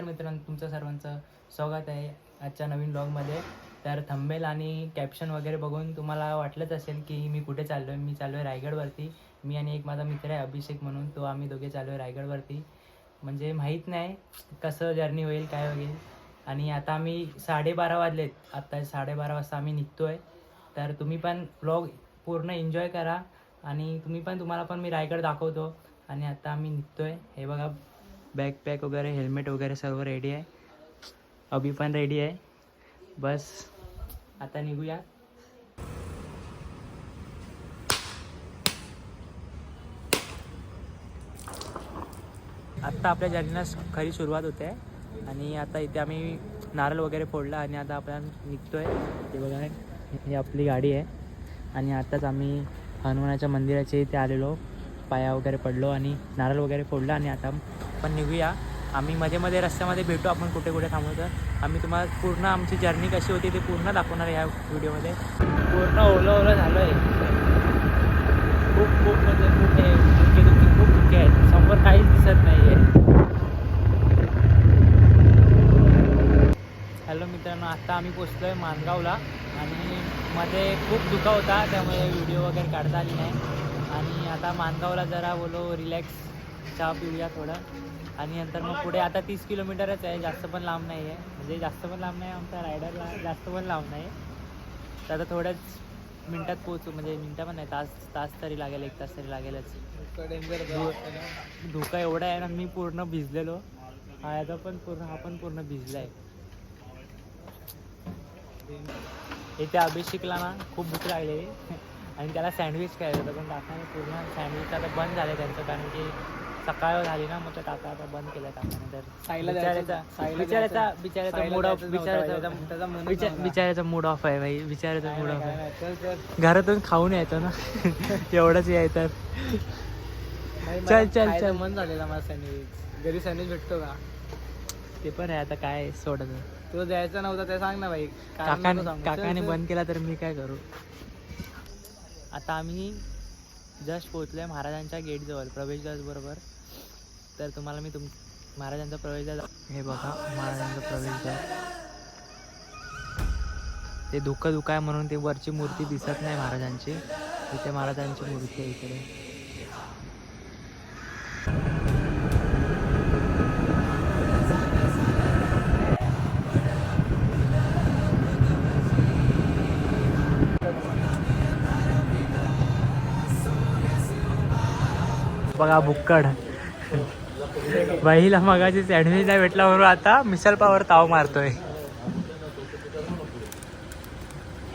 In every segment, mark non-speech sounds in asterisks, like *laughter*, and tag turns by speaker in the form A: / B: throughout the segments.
A: मित्रांनो तुमचं सर्वांचं स्वागत आहे आजच्या नवीन ब्लॉगमध्ये तर थंबेल आणि कॅप्शन वगैरे बघून तुम्हाला वाटलंच असेल की मी कुठे चाललो आहे मी चाललो आहे रायगडवरती. मी आणि एक माझा मित्र आहे अभिषेक म्हणून तो आम्ही दोघे चाललो आहे रायगडवरती. म्हणजे माहीत नाही कसं जर्नी होईल काय होईल. आणि आता आम्ही साडेबारा वाजलेत. आत्ता साडेबारा वाजता आम्ही निघतो आहे तर तुम्ही पण ब्लॉग पूर्ण एन्जॉय करा. आणि तुम्ही पण तुम्हाला पण मी रायगड दाखवतो. आणि आता आम्ही निघतो आहे हे बघा बॅकपॅक वगैरे हेल्मेट वगैरे सर्व रेडी आहे. अभि पण रेडी आहे. बस आता निघूया. आत्ता आपल्या जर्नीला खरी सुरुवात होते. आणि आता इथे आम्ही नारळ वगैरे फोडला आणि आता आपण निघतोय. ते बघा ही आपली गाडी आहे. आणि आत्ताच आम्ही हनुमानाच्या मंदिराच्या इथे आलेलो. पाया वगैरे पडलो आणि नारळ वगैरे फोडला आणि आता पण निघूया. आम्ही मध्ये मध्ये रस्त्यामध्ये भेटू आपण कुठे कुठे थांबू तर. आम्ही तुम्हाला पूर्ण आमची जर्नी कशी होती ते पूर्ण दाखवणार या व्हिडिओमध्ये पूर्ण ओलं ओलं झालं आहे खूप खूप म्हणजे खूप आहे धुके धुके खूप धुके आहेत. समोर काहीच दिसत नाही आहे हॅलो मित्रांनो आत्ता आम्ही पोचलो आहे मानगावला आणि मध्ये खूप दुखा होता त्यामुळे व्हिडिओ वगैरे काढता आली नाही. आणि आता मानगावला जरा बोलो रिलॅक्स चहा पिऊया थोडं. आणि नंतर मग पुढे आता तीस किलोमीटरच आहे जास्त पण लांब नाही आहे म्हणजे जास्त पण लांब नाही आमच्या रायडरला जास्त पण लांब नाही तर आता थोड्याच मिनटात पोहोचू म्हणजे मिनटं पण नाही तास तास तरी लागेल एक तास तरी लागेलच. धुका एवढा आहे ना मी पूर्ण भिजलेलो. हा याचा पण पूर्ण हा पण पूर्ण भिजला आहे इथे अभिषेकला ना खूप भूक लागलेली. आणि त्याला सँडविच खायचं होतं पण काकाने पूर्ण. सँडविच आता बंद झालं त्यांचं कारण की सकाळ झाली ना मग ते काका आता बंद केलं काकाने तर
B: साईला जायचं- जायचं- साईला
A: मूड ऑफ
B: जायचं.
A: बिचाऱ्याचा मूड ऑफ आहे भाई. बिचाऱ्याचा मूड ऑफ आहे. घरातून खाऊन यायचं ना. *laughs* एवढंच यायचं. चल, चल, चल.
B: मन झालेला मला सँडविच घरी सँडविच भेटतो का?
A: ते पण आहे आता काय सोडत
B: तुला द्यायचा नव्हता ते सांग ना भाई.
A: काकाने काकाने. बंद केला तर मी काय करू? आता आम्ही जस्ट पोहोचलोय महाराजांच्या गेटजवळ प्रवेशद्वार बरोबर तर तुम्हाला मी तुम महाराजांचा प्रवेशद्वार हे बघा महाराजांचा प्रवेशद्वार. ते धुकं धुकं आहे म्हणून ते वरची मूर्ती दिसत नाही महाराजांची. इथे महाराजांची मूर्ती आहे इकडे. बघा बुक्कड. बाईला मगाची सँडविच नाही भेटला म्हणून आता मिसल पावर ताव मारतोय.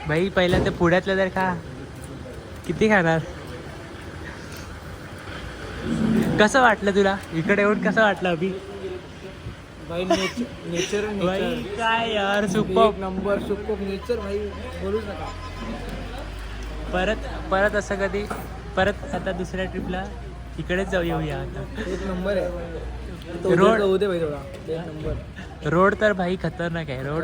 A: बाई पहिल्या ते पुण्यातलं तर खा. किती खाणार? कसं वाटलं तुला? इकडे येऊन कसं वाटलं अभि?
B: भाई नेचर
A: काय यार सुपर.
B: नंबर सुपर नेचर भाई. बोलूच नका.
A: परत परत असं कधी? परत आता दुसऱ्या ट्रिपला इकडेच जाऊ येऊया. आता
B: एक नंबर आहे.
A: रोड-
B: दे भाई थोडा एक नंबर.
A: रोड तर भाई खतरनाक आहे. रोड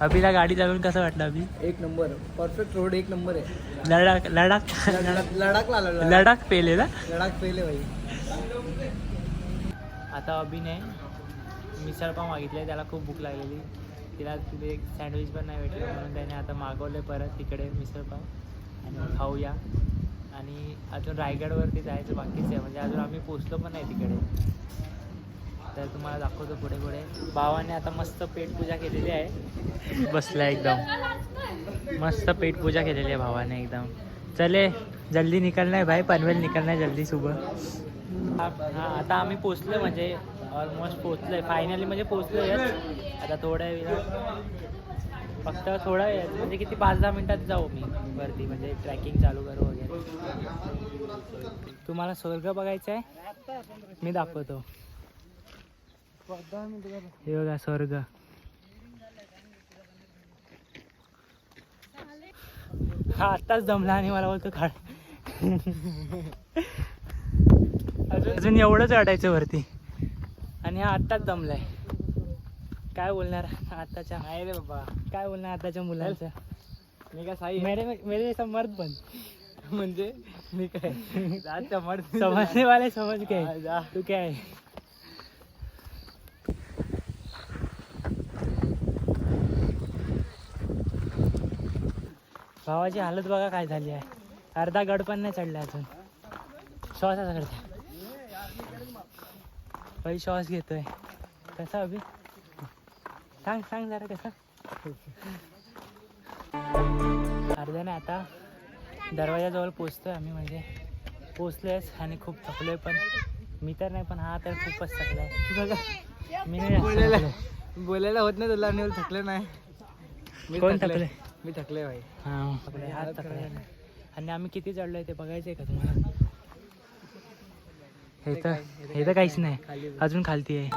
A: अभिला गाडी चालवून कसं वाटलं अभि?
B: एक नंबर. परफेक्ट रोड एक नंबर आहे.
A: लडाख लडाख
B: लडाख लडाखला आला, लडाख.
A: लडाख पेले ना?
B: लडाख पहिले भाई.
A: आता अभिने मिसळ पाव मागितले त्याला खूप भूक लागलेली. तिला तिथे एक सँडविच पण नाही भेटलं म्हणून त्याने आता मागवले परत तिकडे मिसळ पाव. आणि खाऊया. आणि अजून रायगडवरती जायचं बाकीच आहे. म्हणजे अजून आम्ही पोचलो पण नाही तिकडे. तर तुम्हाला दाखवतो पुढे पुढे. भावाने आता मस्त पेटपूजा केलेली आहे. बसला एकदम. मस्त पेटपूजा केलेली आहे भावाने एकदम. चले जल्दी निकलना है भाई पनवेल निकलना है जल्दी सुबह. हा आता आम्ही पोचलो म्हणजे ऑलमोस्ट पोचलोय. फायनली म्हणजे पोचलोय आता थोड्या वेळात. फक्त थोडा म्हणजे किती पाच दहा मिनटात जाऊ मी वरती म्हणजे ट्रॅकिंग चालू करू वगैरे. तुम्हाला स्वर्ग बघायचा आहे? मी दाखवतो. हे बघा स्वर्ग. हा आत्ताच दमला आणि मला बोलतो काढ. अजून अजून एवढंच वाटायचं वरती. आणि हा आत्ताच दमलाय काय बोलणार? आताच्या
B: आहे रे बाबा.
A: काय बोलणार आताच्या मुलांचं?
B: मी काय साई?
A: मेरे मेरे समर्थ मर्द बन.
B: म्हणजे? मी काय? आजच्या मर्द *laughs*
A: समजले वाले
B: समज
A: काय
B: जा.
A: तू काय भावाची हालत बघा काय झाली आहे. अर्धा गड पण नाही चढला अजून. श्वासाचा करता बाई श्वास घेतोय. कसा अभि? सांग सांग जरा कसा अर्ध्याने आता दरवाजाजवळ पोचतोय आम्ही म्हणजे पोचलोयच आणि खूप थकलोय पण मी तर नाही पण हा तर खूपच थकलाय.
B: बघा
A: मी
B: बोलायला. बोलायला होत नाही तुला आणि थकले नाही. मी
A: कोण
B: थकले.
A: थकले?
B: मी थकले भाई.
A: हा हात थकलाय. आणि आम्ही किती चढलोय ते बघायचंय का तुम्हाला? हे तर हे तर काहीच नाही. अजून खालती आहे.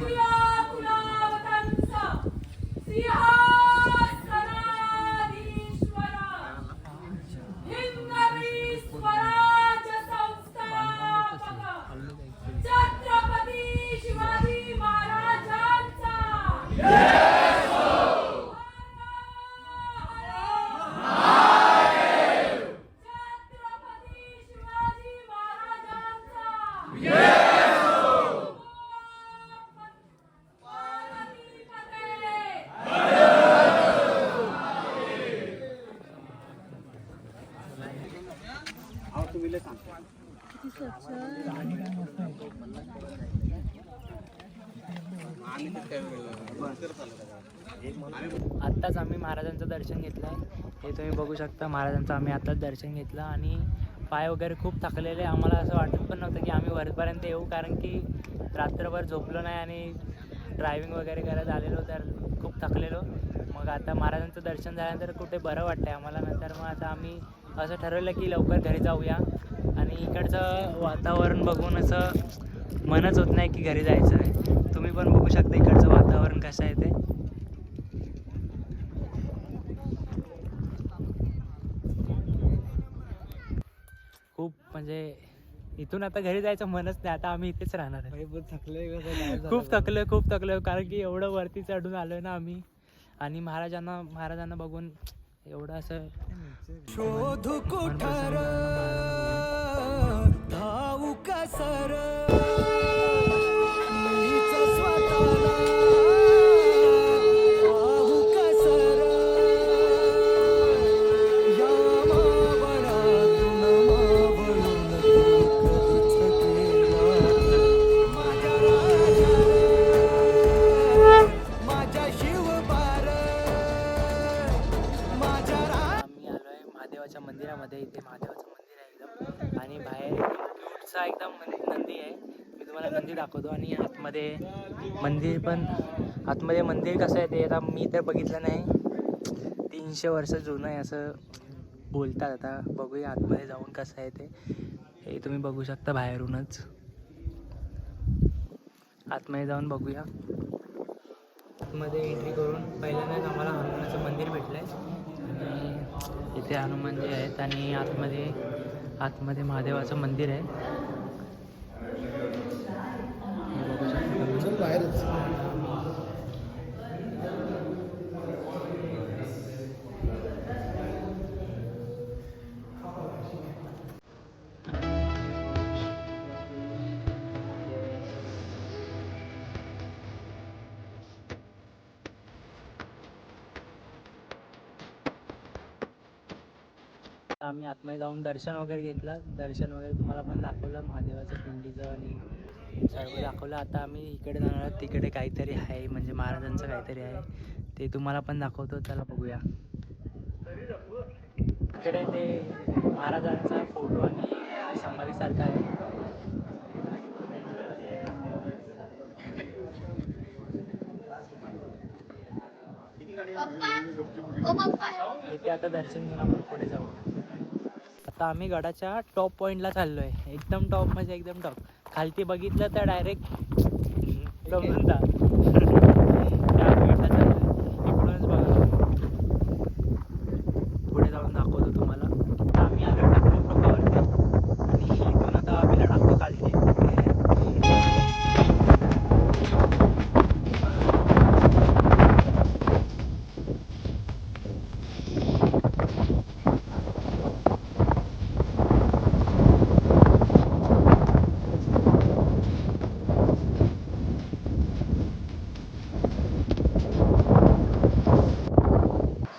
C: Kula, Kula, Tansa, Siha.
A: आत्ताच आम्ही महाराजांचं दर्शन घेतलं आहे. हे तुम्ही बघू शकता महाराजांचं आम्ही आत्ताच दर्शन घेतलं आणि पाय वगैरे खूप थकलेले. आम्हाला असं वाटत पण नव्हतं की आम्ही वरपर्यंत येऊ कारण की रात्रभर झोपलो नाही आणि ड्रायव्हिंग वगैरे करत आलेलो तर खूप थकलेलो. मग आता महाराजांचं दर्शन झाल्यानंतर कुठे बरं वाटतंय आम्हाला? नंतर मग आता आम्ही असं ठरवलं की लवकर घरी जाऊया. आणि इकडचं वातावरण बघून असं मनच होत नाही की घरी जायचं आहे. तुम्ही पण बघू शकता इकडचं वातावरण कसं आहे ते. खूप म्हणजे इथून आता घरी जायचं मनच नाही आता आम्ही इथेच राहणार आहे.
B: भाई बहुत थकले कसं गायब झालं?
A: खूप. थकलोय खूप थकलोय कारण की एवढं वरती चढून आलोय ना आम्ही. आणि महाराजांना महाराजांना बघून एवढं असं
D: शोध कुठार. धावू कसर
A: क्यूटचा एकदम मन- नंदी आहे. मी तुम्हाला नंदी दाखवतो आणि आतमध्ये मंदिर पण आतमध्ये मंदिर कसं आहे ते आता मी तर बघितलं नाही. तीनशे वर्ष जुनं आहे असं बोलतात आता. बघूया आतमध्ये जाऊन कसं आहे ते. हे तुम्ही बघू शकता बाहेरूनच. आतमध्ये जाऊन बघूया. आतमध्ये एंट्री करून पहिल्यांदाच आम्हाला हनुमानाचं मंदिर भेटलं आहे आणि इथे हनुमानजी आहेत आणि आतमध्ये आतमध्ये महादेवाचं मंदिर आहे. शकता आम्ही आतमध्ये जाऊन दर्शन वगैरे घेतलं. दर्शन वगैरे तुम्हाला पण दाखवलं. महादेवाचं पिंडीचं आणि सर्व दाखवलं. आता आम्ही इकडे जाणार आहोत. तिकडे काहीतरी आहे. म्हणजे महाराजांचं काहीतरी आहे. ते तुम्हाला पण दाखवतो. चला बघूया. इकडे ते महाराजांचा फोटो आणि समाधीसारखा आहे. इथे आता दर्शन घेऊन आपण पुढे जाऊ. आता आम्ही गडाच्या टॉप पॉईंटला चाललो आहे एकदम टॉप म्हणजे एकदम टॉप खालती बघितलं तर डायरेक्ट समजून जा त्या पॉईंटला चाललो इकडूनच बघा पुढे जाऊन दाखवतो तुम्हाला आता आम्ही आलो टप्पू टोकावरती आणि इथून आता आपल्याला टाकतो खालती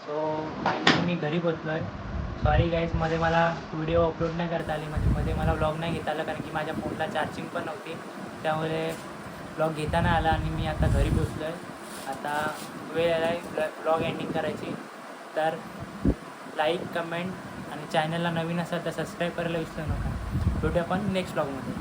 A: सो फायनली बसलो आहे सॉरी गाईजमध्ये मला व्हिडिओ अपलोड नाही करता आले. म्हणजे मध्ये मला ब्लॉग नाही घेता आला कारण की माझ्या फोनला चार्जिंग पण नव्हती. त्यामुळे ब्लॉग घेता नाही आला आणि मी आता घरी पोचलो आहे आता वेळ आला आहे ब्लॉग एंडिंग करायची. तर लाईक कमेंट आणि चॅनलला नवीन असेल तर सबस्क्राईब करायला विसरू नका. भेटूया आपण नेक्स्ट ब्लॉगमध्ये